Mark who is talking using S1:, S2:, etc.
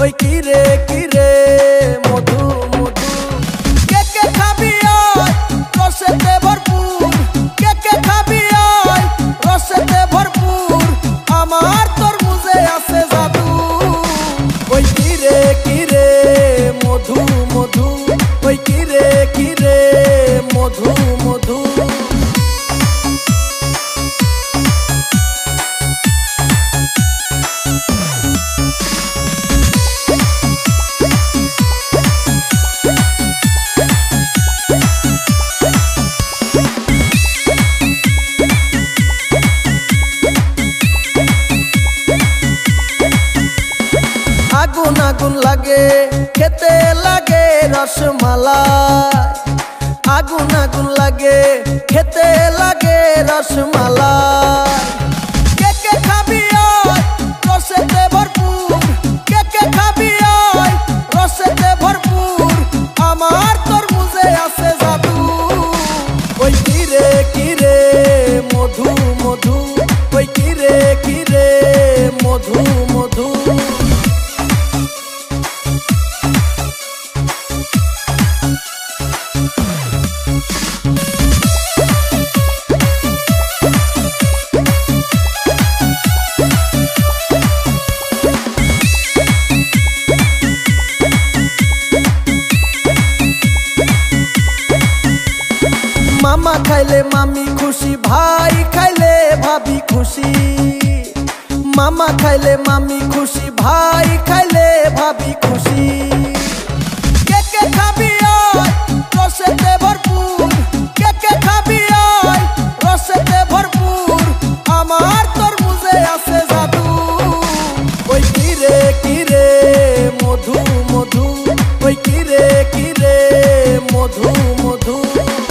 S1: ওই কি রে? আগুন লাগে, খেতে লাগে রসমালাই। আগুন আগুন লাগে, খেতে লাগে রসমালাই। কে কে খাবি আয়, রসেতে ভরপুর। কে কে খাবি আয়, রসেতে ভরপুর। আমার তরমুজে আছে মধু মধু। মধু খাইলে মামি খুশি, ভাই খাইলে ভাবি খুশি। মামা খাইলে মামি খুশি, ভাই খাইলে ভাবি খুশি।